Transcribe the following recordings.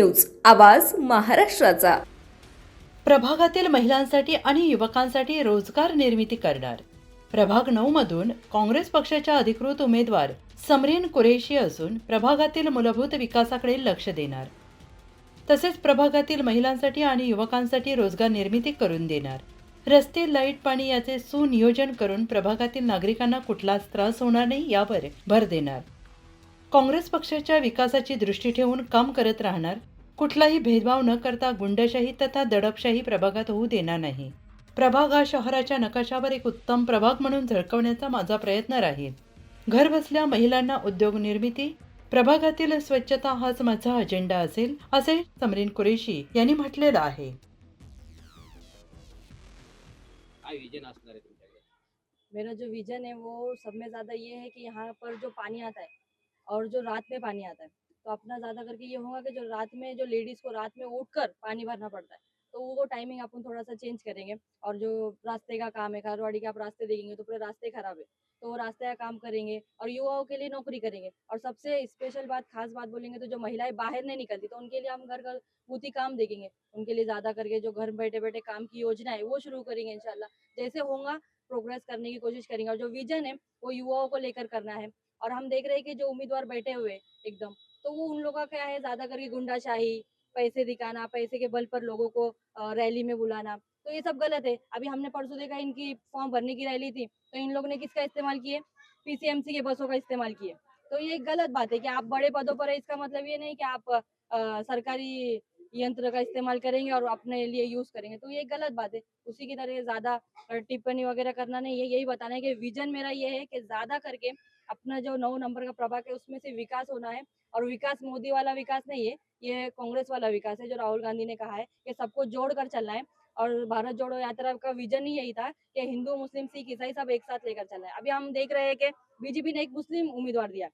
News आवाज महाराष्ट्राचा. प्रभागातील महिलांसाठी आणि युवकांसाठी रोजगार निर्मिती करणार. प्रभाग नऊ मधून काँग्रेस पक्षाच्या अधिकृत उमेदवार समरीन कुरेशी असून प्रभागातील मूलभूत विकासाकडे लक्ष देणार. तसेच प्रभागातील महिलांसाठी आणि युवकांसाठी रोजगार निर्मिती करून देणार. रस्ते लाइट पाणी याचे सुनियोजन करून प्रभागातील नागरिकांना कुठलाच त्रास होणार नाही यावर भर देणार. काँग्रेस पक्षाच्या विकासाची दृष्टी ठेवून काम करत राहणार कुठलाही भेदभाव न करता गुंडशाही तथा दडपशाही प्रभागात होऊ देणार नाही. प्रभाग हा शहराच्या नकाशावर एक उत्तम प्रभाग म्हणून झळकवण्याचा माझा प्रयत्न राहील. घर बसल्या महिलांना उद्योग निर्मिती प्रभागातील स्वच्छता हाच माझा अजेंडा असेल असे समरीन कुरेशी यांनी म्हटलेलं आहे. मेरा जो विजन है वो सब में ज़्यादा ये है कि यहाँ पर जो पानी आता है और जो रात में पानी आता है तो अपना ज़्यादा करके ये होगा कि जो रात में, जो लेडीज़ को रात में उठकर पानी भरना पड़ता है तो वो टाइमिंग अपन थोड़ा सा चेंज करेंगे। और जो रास्ते का काम है, खारवाड़ी के आप रास्ते देखेंगे तो पूरे रास्ते खराब है तो वो रास्ते का काम करेंगे और युवाओं के लिए नौकरी करेंगे। और सबसे स्पेशल बात, खास बात बोलेंगे तो जो महिलाएँ बाहर नहीं निकलती तो उनके लिए हम घर घर गुती काम देखेंगे। उनके लिए ज़्यादा करके जो घर बैठे बैठे काम की योजना है, वो शुरू करेंगे इनशाला जैसे होगा प्रोग्रेस करने की कोशिश करेंगे। और जो विजन है, वो युवाओं को लेकर करना है। और हम देख रहे हैं कि जो उम्मीदवार बैठे हुए एकदम तो वो उन लोगों का क्या है ज़्यादा करके गुंडाशाही पैसे दिखाना पैसे के बल पर लोगों को रैली में बुलाना तो ये सब गलत है। अभी हमने परसों देखा इनकी फॉर्म भरने की रैली थी तो इन लोगों ने किसका इस्तेमाल किए? पीसीएमसी के बसों का इस्तेमाल किए। तो ये गलत बात है कि आप बड़े पदों पर है इसका मतलब ये नहीं कि आप अ, सरकारी यंत्र का इस्तेमाल करेंगे और अपने लिए यूज़ करेंगे तो ये गलत बात है। उसी की तरह ज़्यादा टिप्पणी वगैरह करना नहीं है यही बताना है कि विजन मेरा ये है कि ज़्यादा करके अपना जो नौ नंबर का प्रभाग है, उसमें से विकास होना है। और विकास मोदी वाला विकास नहीं है, ये कांग्रेस वाला विकास है, जो राहुल गांधी ने कहा है। कि सबको जोड़ कर चलना है। और भारत जोड़ो यात्रा का विजन ही यही था कि हिंदू, मुस्लिम, सिख, ईसाई सब एक साथ लेकर चलना है। अभी हम देख रहे हैं कि बीजेपी ने एक मुस्लिम उम्मीदवार दिया।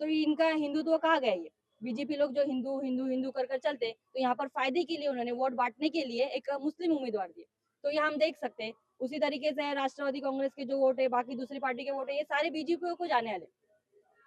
तो इनका हिंदुत्व तो कहा गया ये? बीजेपी लोग जो हिंदू हिंदू हिंदू कर कर चलते तो यहाँ पर फ़ायदे के लिए उन्होंने वोट बांटने के लिए एक मुस्लिम उम्मीदवार दिए। तो ये हम देख सकते हैं उसी तरीके से राष्ट्रवादी कांग्रेस के जो वोट है, बाकी दूसरी पार्टी के वोट है, ये सारे बीजेपी को जाने वाले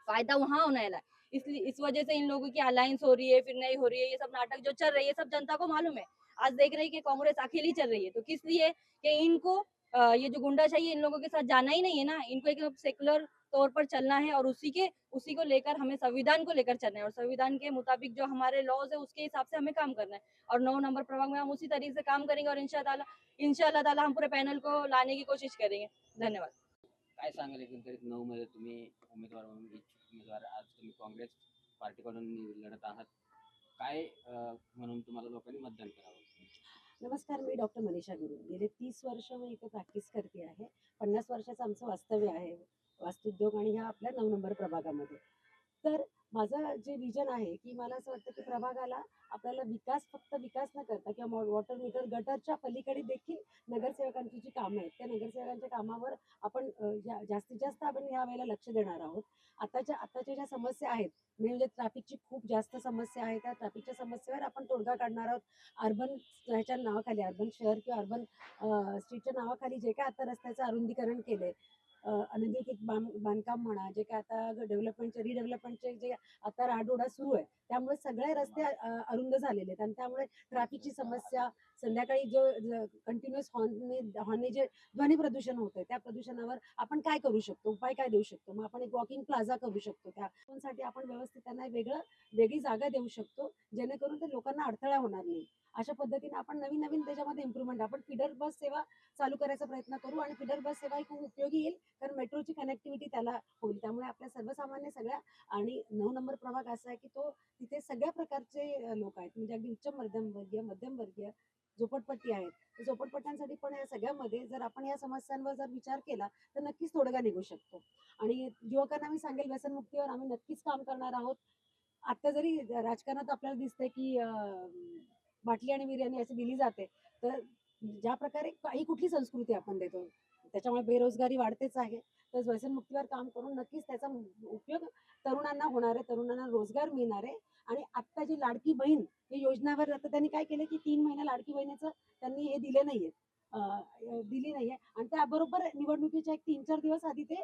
फ़ायदा वहाँ होने वाला है। इसलिए, इस वजह से इन लोगों की अलायंस हो रही है, फिर नहीं हो रही है, ये सब नाटक जो चल रही है सब जनता को मालूम है। आज देख रहे हैं कि कांग्रेस अकेली चल रही है तो किस लिए कि इनको ये जो गुंडा चाहिए इन लोगों के साथ जाना ही नहीं है ना। इनको एक सेकुलर तौर पर चलना है और उसी के उसी को लेकर हमें संविधान को लेकर चलना है और संविधान के मुताबिक जो हमारे लॉज है उसके हिसाब से हमें काम करना है। और नौ नंबर प्रभाग में हम उसी तरीके से काम करेंगे और इंशाल्लाह ताला हम पूरे पैनल को लाने की कोशिश करेंगे। धन्यवाद। काय सांगाल एकंदरीत? नऊ मध्ये तुम्ही उमेदवार म्हणून उमेदवार आज तुम्ही काँग्रेस पार्टीकडून लढत आहात. काय म्हणून तुम्हाला लोकांनी मतदान करावं? नमस्कार मी डॉक्टर मनीषा गुरु गेले तीस वर्ष मी इथे प्रॅक्टिस करते आहे. पन्नास वर्षाचं आमचं वास्तव्य आहे. वास्तुद्योग आणि ह्या आपल्या नऊ नंबर प्रभागामध्ये. तर माझं जे विजन आहे की मला असं वाटतं की प्रभागाला आपल्याला विकास फक्त विकास न करता किंवा वॉटर मीटर गटरच्या पलीकडे देखील नगरसेवकांची जी कामं आहेत त्या नगरसेवकांच्या कामावर आपण जा- जास्तीत जास्त आपण ह्या वेळेला लक्ष देणार आहोत. आताच्या आताच्या ज्या समस्या आहेत म्हणजे ट्रॅफिकची खूप जास्त समस्या आहे त्या ट्रॅफिकच्या समस्येवर आपण तोडगा काढणार आहोत. अर्बन ह्याच्या नावाखाली अर्बन शहर किंवा अर्बन स्ट्रीटच्या नावाखाली जे काय आता रस्त्याचं अरुंदीकरण केलं अनधिकृत बांध बांधकाम म्हणा जे काय आता डेव्हलपमेंटचे रिडेव्हलपमेंटचे जे आता राडोडा सुरू आहे त्यामुळे सगळे रस्ते अरुंद झालेले आहेत. आणि त्यामुळे ट्रॅफिकची समस्या संध्याकाळी जो कंटिन्युअस हॉर्नने हॉर्नने जे ध्वनी प्रदूषण होतंय त्या प्रदूषणावर आपण काय करू शकतो? उपाय काय देऊ शकतो? मग आपण एक वॉकिंग प्लाझा करू शकतो. त्या साठी आपण व्यवस्थित त्यांना वेगळं वेगळी जागा देऊ शकतो जेणेकरून ते लोकांना अडथळा होणार नाही. अशा पद्धतीने आपण नवीन नवीन त्याच्यामध्ये इम्प्रूव्हमेंट आपण फिडर बस सेवा चालू करायचा प्रयत्न करू आणि फिडर बस सेवा ही खूप उपयोगी येईल कारण मेट्रोची कनेक्टिव्हिटी त्याला होईल. त्यामुळे आपल्या सर्वसामान्य सगळ्या आणि नऊ नंबर प्रभाग असा आहे की तो तिथे सगळ्या प्रकारचे लोक आहेत. म्हणजे अगदी उच्च मध्यमवर्गीय मध्यमवर्गीय झोपडपट्टी आहेत. तर झोपडपट्ट्यांसाठी पण या सगळ्यामध्ये जर आपण या समस्यांवर जर विचार केला तर नक्कीच तोडगा निघू शकतो. आणि युवकांना मी सांगेल व्यसनमुक्तीवर आम्ही नक्कीच काम करणार आहोत. आता जरी राजकारणात आपल्याला दिसतंय की बाटली आणि बिर्याणी अशी दिली जाते तर ज्या प्रकारे काही कुठली संस्कृती आपण देतो त्याच्यामुळे बेरोजगारी वाढतेच आहे. तर व्यसनमुक्तीवर काम करून नक्कीच त्याचा उपयोग तरुणांना होणार आहे. तरुणांना रोजगार मिळणार आहे. आणि आत्ता जी लाडकी बहीण हे योजनावर आता त्यांनी काय केलं की तीन महिना लाडकी बहिणीचं त्यांनी हे दिले नाहीये. दिली नाहीये. आणि त्याबरोबर निवडणुकीच्या एक तीन चार दिवस आधी ते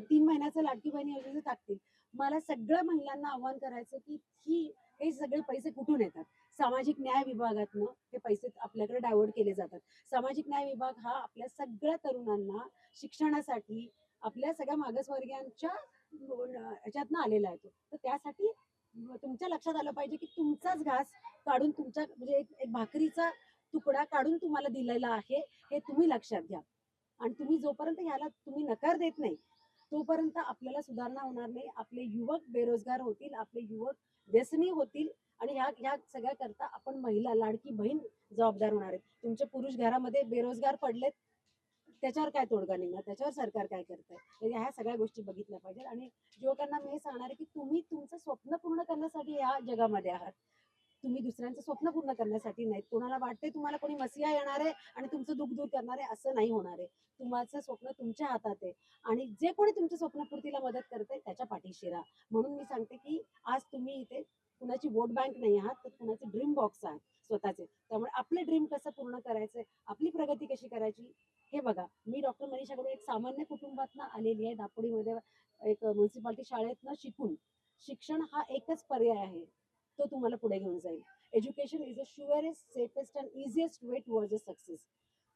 तीन महिन्याचं लाडकी बहिणी योजनेचं टाकतील. मला सगळ्या महिलांना आव्हान करायचं की ही हे सगळे पैसे कुठून येतात? सामाजिक न्याय विभागातनं हे पैसे आपल्याकडे डायव्हर्ट केले जातात. सामाजिक न्याय विभाग हा आपल्या सगळ्या तरुणांना शिक्षणासाठी आपल्या सगळ्या मागासवर्गीयांच्या ह्याच्यातनं आलेला आहे तो. तर त्यासाठी तुमच्या लक्षात आलं पाहिजे की तुमचाच घास काढून तुमच्या म्हणजे एक एक भाकरीचा तुकडा काढून तुम्हाला दिलेला आहे हे तुम्ही लक्षात घ्या. आणि तुम्ही जोपर्यंत ह्याला तुम्ही नकार देत नाही तोपर्यंत आपल्याला सुधारणा होणार नाही. आपले युवक बेरोजगार होतील आपले युवक व्यसनी होतील आणि ह्या ह्या सगळ्या करता आपण महिला लाडकी बहीण जबाबदार होणार आहे तुमचे पुरुष घरामध्ये बेरोजगार पडलेत त्याच्यावर काय तोडगा निघणार? त्याच्यावर सरकार काय करत आहे म्हणजे ह्या सगळ्या गोष्टी बघितल्या पाहिजेत. आणि युवकांना मी हे सांगणार आहे की तुम्ही तुमचं स्वप्न पूर्ण करण्यासाठी या जगामध्ये आहात. तुम्ही दुसऱ्यांचं स्वप्न पूर्ण करण्यासाठी नाहीत. कोणाला वाटते तुम्हाला कोणी मसिया येणार आहे आणि तुमचं दुःख दूर करणार आहे असं नाही होणार आहे. तुमचं स्वप्न तुमच्या हातात आहे. आणि जे कोणी तुमच्या स्वप्नपूर्तीला मदत करते त्याच्या पाठीशी राहा. म्हणून मी सांगते की आज तुम्ही इथे कुणाची वोट बँक नाही आहात तर कुणाचे ड्रीम बॉक्स आहात स्वतःचे. त्यामुळे आपले ड्रीम कसं पूर्ण करायचे आपली प्रगती कशी करायची हे बघा. मी डॉक्टर मनीषाकडून एक सामान्य कुटुंबातनं आलेली आहे. दापोडीमध्ये एक म्युन्सिपाल्टी शाळेतनं शिकून. शिक्षण हा एकच पर्याय आहे. तो तुम्हाला पुढे घेऊन जाईल. Education is a surest safest and easiest way towards a success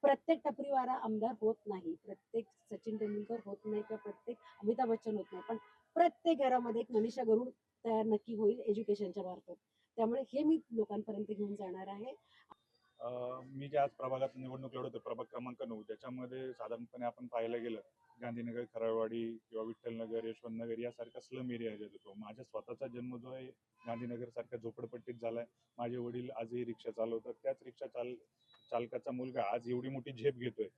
प्रत्येक टपरीवाला आमदार होत नाही. प्रत्येक सचिन तेंडुलकर होत नाही किंवा प्रत्येक अमिताभ बच्चन होत नाही. पण प्रत्येक घरामध्ये एक मनीषा गरुड तयार नक्की होईल एज्युकेशनच्या मार्फत. त्यामुळे हे मी लोकांपर्यंत घेऊन जाणार आहे. मी जे आज प्रभागात निवडणूक लढवतो प्रभाग क्रमांक नऊ त्याच्यामध्ये साधारणपणे आपण पाहायला गेलं गांधीनगर खराळवाडी किंवा विठ्ठलनगर यशवंतनगर यासारख्या स्लम एरिया येतो माझ्या स्वतःचा जन्म जो आहे गांधीनगर सारख्या झोपडपट्टीत झालाय. माझे वडील आजही रिक्षा चालवतात. त्याच रिक्षा चाल चालकाचा मुलगा आज एवढी मोठी झेप घेतोय.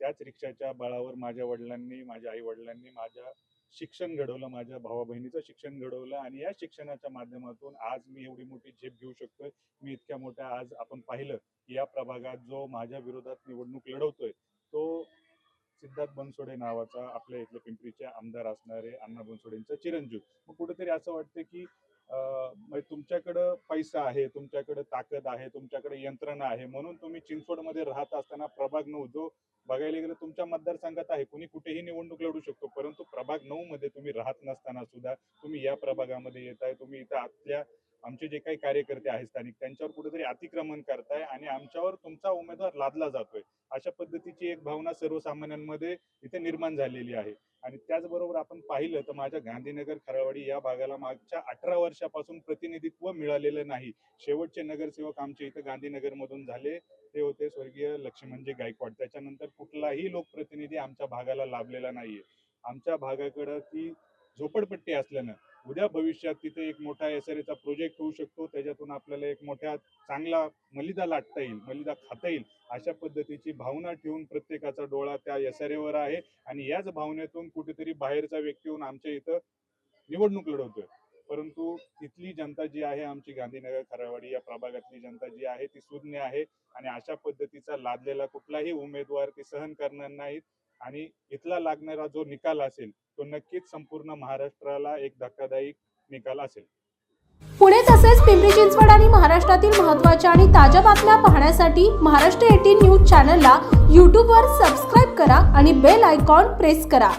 त्याच रिक्षाच्या बळावर माझ्या वडिलांनी माझ्या आई वडिलांनी माझ्या शिक्षण घडवलं माझ्या भावा बहिणीचं शिक्षण घडवलं आणि या शिक्षणाच्या माध्यमातून आज मी एवढी मोठी झेप घेऊ शकतोय. मी इतक्या मोठ्या आज आपण पाहिलं की या प्रभागात जो माझ्या विरोधात निवडणूक लढवतोय तो सिद्धार्थ बनसोडे नावाचा आपल्या इथले पिंपरीचे आमदार असणारे अण्णा बनसोडेंचा चिरंजीव. मग कुठेतरी असं वाटतं की म्हणजे तुमच्याकडं पैसा आहे तुमच्याकडे ताकद आहे तुमच्याकडे यंत्रणा आहे म्हणून तुम्ही चिंचवडमध्ये राहत असताना प्रभाग नऊ जो बघायला गेलं तुमच्या मतदारसंघात आहे कुणी कुठेही निवडणूक लढू शकतो परंतु प्रभाग नऊ मध्ये तुम्ही राहत नसताना सुद्धा तुम्ही या प्रभागामध्ये येत आहे तुम्ही इथं आपल्या आमचे जे काही कार्यकर्ते आहेत स्थानिक त्यांच्यावर कुठेतरी अतिक्रमण करताय आणि आमच्यावर तुमचा उमेदवार लादला जातोय. अशा पद्धतीची एक भावना सर्वसामान्यांमध्ये इथे निर्माण झालेली आहे. आणि त्याचबरोबर आपण पाहिलं तर माझ्या गांधीनगर खरावाडी या भागाला मागच्या अठरा वर्षापासून प्रतिनिधित्व मिळालेलं नाही. शेवटचे नगरसेवक आमचे इथं गांधीनगर मधून झाले. ते होते स्वर्गीय लक्ष्मणजी गायकवाड. त्याच्यानंतर कुठलाही लोकप्रतिनिधी आमच्या भागाला लाभलेला नाहीये. आमच्या भागाकडं ती झोपडपट्टी असल्यानं उद्या भविष्यात तिथे एक मोठा एस चा प्रोजेक्ट होऊ शकतो. त्याच्यातून आपल्याला एक मोठ्या चांगला मलिदा लाटता येईल मलिदा खाता येईल अशा पद्धतीची भावना ठेवून प्रत्येकाचा डोळा त्या एस वर आहे. आणि याच भावनेतून कुठेतरी बाहेरचा व्यक्ती येऊन आमच्या इथं निवडणूक लढवतोय. परंतु तिथली जनता जी आहे आमची गांधीनगर खरावाडी या प्रभागातली जनता जी आहे ती सुज्ञ आहे. आणि अशा पद्धतीचा लादलेला कुठलाही उमेदवार ती सहन करणार नाहीत. आणि इथला लागणारा जो निकाल असेल तो नक्कीच संपूर्ण महाराष्ट्राला एक धक्कादायक निकाल असेल. पुणे तसेच पिंपरी चिंचवड आणि महाराष्ट्रातील महत्त्वाच्या आणि ताज्या बातम्या पाहण्यासाठी महाराष्ट्र एटीन न्यूज चॅनलला यूट्यूबवर सबस्क्राईब करा आणि बेल आयकॉन प्रेस करा.